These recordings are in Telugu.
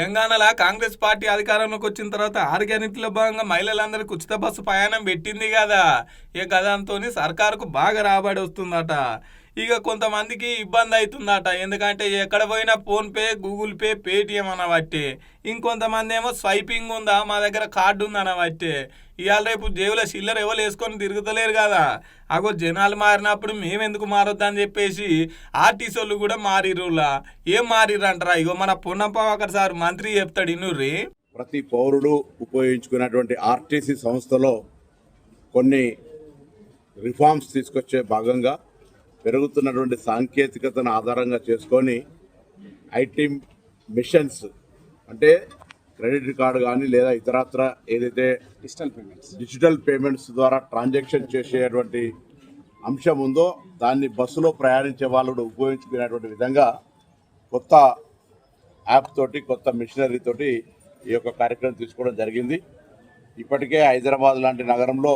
తెలంగాణలో కాంగ్రెస్ పార్టీ అధికారంలోకి వచ్చిన తర్వాత ఆర్గానిక్లో భాగంగా మహిళలందరికీ ఉచిత బస్సు ప్రయాణం పెట్టింది కదా. ఏ గదంతో సర్కారుకు బాగా రాబడి వస్తుందట. ఇక కొంతమందికి ఇబ్బంది అవుతుందట. ఎందుకంటే ఎక్కడ పోయినా ఫోన్పే గూగుల్ పే పేటిఎం అనబట్టే. ఇంకొంతమంది ఏమో స్వైపింగ్ ఉందా మా దగ్గర కార్డు ఉంది అనబట్టే. ఇవాళ రేపు జేబులో చిల్లర ఎవరు వేసుకొని తిరుగుతలేరు కదా. అగో జనాలు మారినప్పుడు మేమెందుకు మారొద్దని చెప్పేసి ఆర్టీసీ వాళ్ళు కూడా మారిరులా ఏం మారిర్రు ఇగో మన పొన్నప్పవాకర్ సార్ మంత్రి చెప్తాడు ఇన్నుర్రి ప్రతి పౌరుడు ఉపయోగించుకున్నటువంటి ఆర్టీసీ సంస్థలో కొన్ని రిఫార్మ్స్ తీసుకొచ్చే భాగంగా పెరుగుతున్నటువంటి సాంకేతికతను ఆధారంగా చేసుకొని ఐటీ మిషన్స్ అంటే క్రెడిట్ కార్డు కానీ లేదా ఇతరత్ర ఏదైతే డిజిటల్ పేమెంట్స్ డిజిటల్ పేమెంట్స్ ద్వారా ట్రాన్సాక్షన్ చేసేటువంటి అంశం ఉందో దాన్ని బస్సులో ప్రయాణించే వాళ్ళు ఉపయోగించుకునేటువంటి విధంగా కొత్త యాప్ తోటి కొత్త మిషనరీ తోటి ఈ యొక్క కార్యక్రమం తీసుకోవడం జరిగింది. ఇప్పటికే హైదరాబాద్ లాంటి నగరంలో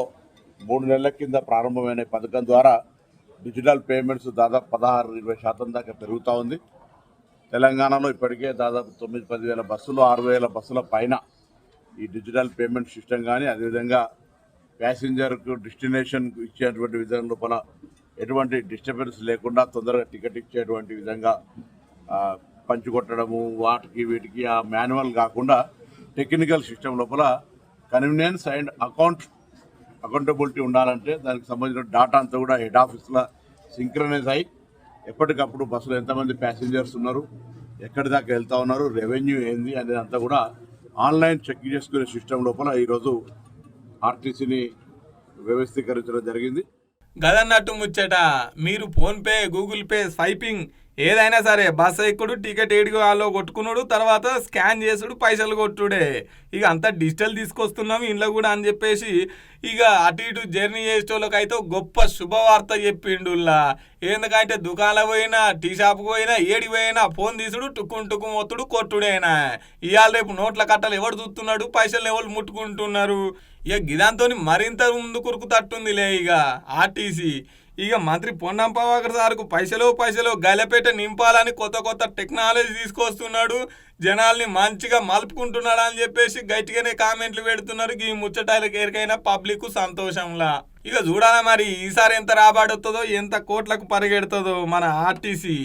మూడు నెలల కింద ప్రారంభమైన పథకం ద్వారా డిజిటల్ పేమెంట్స్ దాదాపు పదహారు ఇరవై శాతం దాకా పెరుగుతూ ఉంది. తెలంగాణలో ఇప్పటికే దాదాపు తొమ్మిది పదివేల బస్సులు ఆరు వేల బస్సుల పైన ఈ డిజిటల్ పేమెంట్ సిస్టమ్ కానీ అదేవిధంగా ప్యాసింజర్కు డెస్టినేషన్ ఇచ్చేటువంటి విధానం లోపల ఎటువంటి డిస్టర్బెన్స్ లేకుండా తొందరగా టికెట్ ఇచ్చేటువంటి విధంగా పంచుకొట్టడము వాటికి వీటికి ఆ మాన్యువల్ కాకుండా టెక్నికల్ సిస్టమ్ లోపల కన్వీనియన్స్ అండ్ అకౌంట్ అకౌంటబిలిటీ ఉండాలంటే దానికి సంబంధించిన డాటా అంతా కూడా హెడ్ ఆఫీస్లో సింక్రనైజ్ అయ్యి ఎప్పటికప్పుడు బస్సులో ఎంతమంది ప్యాసింజర్స్ ఉన్నారు ఎక్కడి దాకా వెళ్తా ఉన్నారు రెవెన్యూ ఏంది అనేది అంతా కూడా ఆన్లైన్ చెక్ చేసుకునే సిస్టమ్ లోపల ఈరోజు ఆర్టీసీని వ్యవస్థీకరించడం జరిగింది. గదన్నట్టు ముచ్చట మీరు ఫోన్పే గూగుల్ పే స్వైపింగ్ ఏదైనా సరే బస్ ఎక్కుడు టికెట్ ఏడుగు వాళ్ళు కొట్టుకున్నాడు తర్వాత స్కాన్ చేసుడు పైసలు కొట్టుడే. ఇక అంతా డిజిటల్ తీసుకొస్తున్నాం ఇంట్లో కూడా అని చెప్పేసి ఇక అటు ఇటు జర్నీ చేసేటోళ్ళకి అయితే గొప్ప శుభవార్త చెప్పిండుల్లా. ఎందుకంటే దుకాణం పోయినా టీ షాప్కి పోయినా ఏడికి పోయినా ఫోన్ తీసుడు టుక్కుం టుక్కుం ఒత్తుడు కొట్టుడేనా ఇవాళ రేపు నోట్ల కట్టలు ఎవడు చూస్తున్నాడు పైసలు ఎవరు ముట్టుకుంటున్నారు? ఇక గిదాంతో మరింత ముందు కురుకు తట్టుందిలే ఇక ఆర్టీసీ. ఇక మంత్రి పొన్నం పవాకర్ సార్కు పైసలు పైసలు గలపేట నింపాలని కొత్త కొత్త టెక్నాలజీ తీసుకొస్తున్నాడు. జనాల్ని మంచిగా మలుపుకుంటున్నాడు అని చెప్పేసి గట్టిగానే కామెంట్లు పెడుతున్నారు. ఈ ముచ్చటాలకు ఎరికైనా పబ్లిక్ సంతోషంలా. ఇక చూడాలా మరి ఈసారి ఎంత రాబడుతుందో ఎంత కోట్లకు పరిగెడుతుందో మన ఆర్టీసీ.